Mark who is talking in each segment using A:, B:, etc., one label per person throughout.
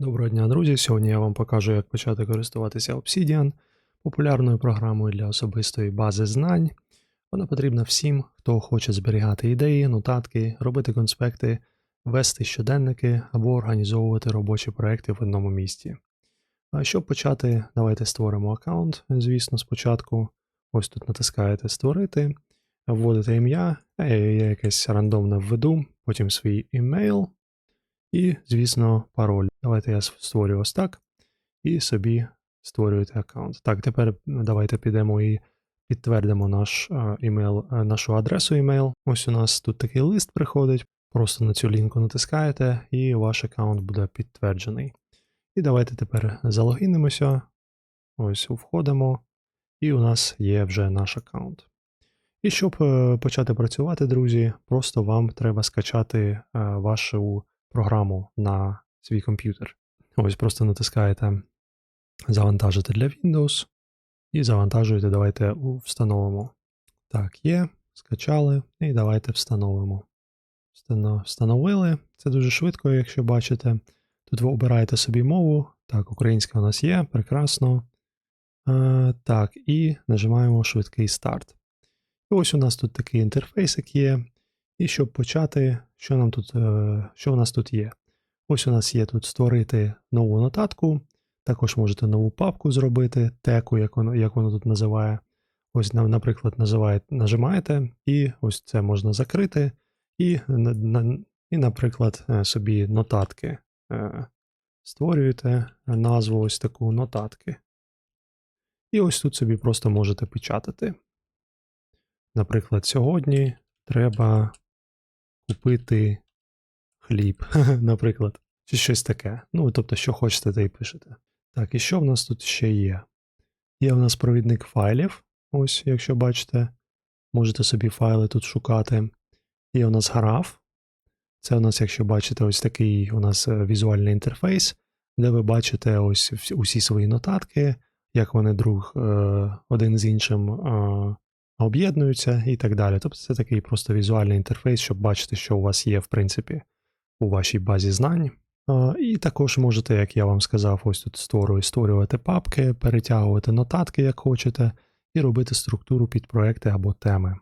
A: Доброго дня, друзі! Сьогодні я вам покажу, як почати користуватися Obsidian, популярною програмою для особистої бази знань. Вона потрібна всім, хто хоче зберігати ідеї, нотатки, робити конспекти, вести щоденники або організовувати робочі проекти в одному місці. А щоб почати, давайте створимо аккаунт. Звісно, спочатку. Ось тут натискаєте Створити, вводите ім'я, я якесь рандомне введу, потім свій імейл. І, звісно, пароль. Давайте я створю ось так. І собі створюєте аккаунт. Так, тепер давайте підемо і підтвердимо наш е, імейл, е, нашу адресу імейл. Ось у нас тут такий лист приходить. Просто на цю лінку натискаєте, і ваш аккаунт буде підтверджений. І давайте тепер залогінимося. Ось входимо, і у нас є вже наш аккаунт. І щоб е, почати працювати, друзі, просто вам треба скачати вашу програму на свій комп'ютер. Ось просто натискаєте завантажити для Windows і завантажуєте, давайте встановимо. Так, є, скачали, і давайте встановимо. Встановили. Це дуже швидко, якщо бачите. Тут ви обираєте собі мову. Так, українська у нас є, прекрасно. Е, так, і нажимаємо швидкий старт. І ось у нас тут такий інтерфейсик є. І щоб почати, що нам тут, е, що у нас тут є? Ось у нас є тут створити нову нотатку. Також можете нову папку зробити, теку, як воно, як воно тут називає. Ось, на- наприклад, називає, нажимаєте, і ось це можна закрити. І, і наприклад, е, собі нотатки е, створюєте назву ось таку нотатки. І ось тут собі просто можете печатати. Наприклад, сьогодні треба купити хліб, наприклад, чи щось таке. Ну, тобто, що хочете, те й пишете. Так, і що в нас тут ще є? Є в нас провідник файлів. Ось, якщо бачите, можете собі файли тут шукати. Є у нас граф. Це у нас, якщо бачите, ось такий у нас е, візуальний інтерфейс, де ви бачите ось усі свої нотатки, як вони друг е, один з іншим е, об'єднуються і так далі. Тобто це такий просто візуальний інтерфейс, щоб бачити, що у вас є, в принципі, у вашій базі знань. І також можете, як я вам сказав, ось тут створюю, створювати папки, перетягувати нотатки, як хочете, і робити структуру під проекти або теми.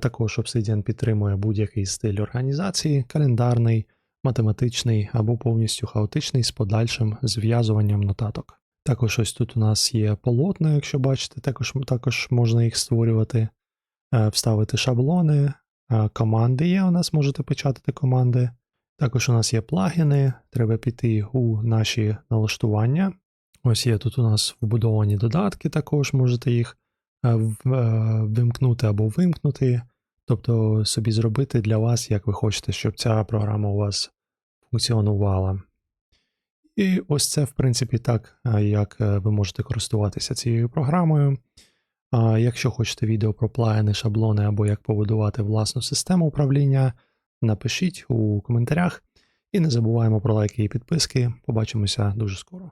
A: Також Obsidian підтримує будь-який стиль організації, календарний, математичний або повністю хаотичний з подальшим зв'язуванням нотаток. Також ось тут у нас є полотна, якщо бачите, також, також можна їх створювати, вставити шаблони, команди є, у нас можете печатати команди. Також у нас є плагіни, треба піти у наші налаштування. Ось є тут у нас вбудовані додатки, також можете їх е, е, вимкнути або вимкнути, тобто собі зробити для вас, як ви хочете, щоб ця програма у вас функціонувала. І ось це, в принципі, так, е, як е, ви можете користуватися цією програмою. Якщо хочете відео про плагіни, шаблони або як побудувати власну систему управління, напишіть у коментарях. І не забуваємо про лайки і підписки. Побачимося дуже скоро.